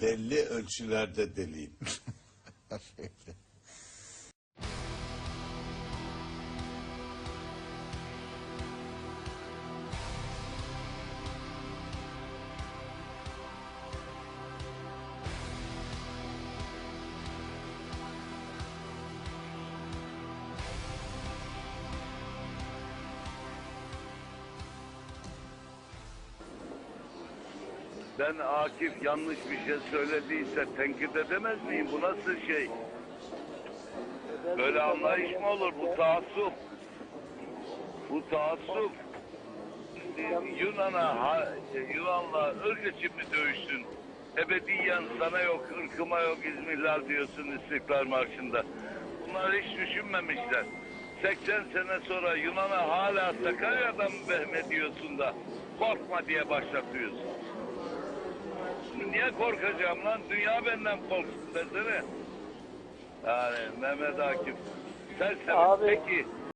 belli ölçülerde deliyim. Ben Akif yanlış bir şey söylediyse tenkit edemez miyim? Bu nasıl şey? Böyle anlayış mı olur? Bu taassup. Bu taassup. Yunan'a, ha- Yunan'la ırk için mi dövüştün? Ebediyen sana yok, ırkıma yok İzmirler diyorsun İstiklal Marşı'nda. Bunlar hiç düşünmemişler. 80 sene sonra Yunan'a hala Sakarya'dan mı behmediyorsun da korkma diye başlatıyorsun. Niye korkacağım lan? Dünya benden korksun desene. Yani Mehmet Akif. Sen sen Abi- peki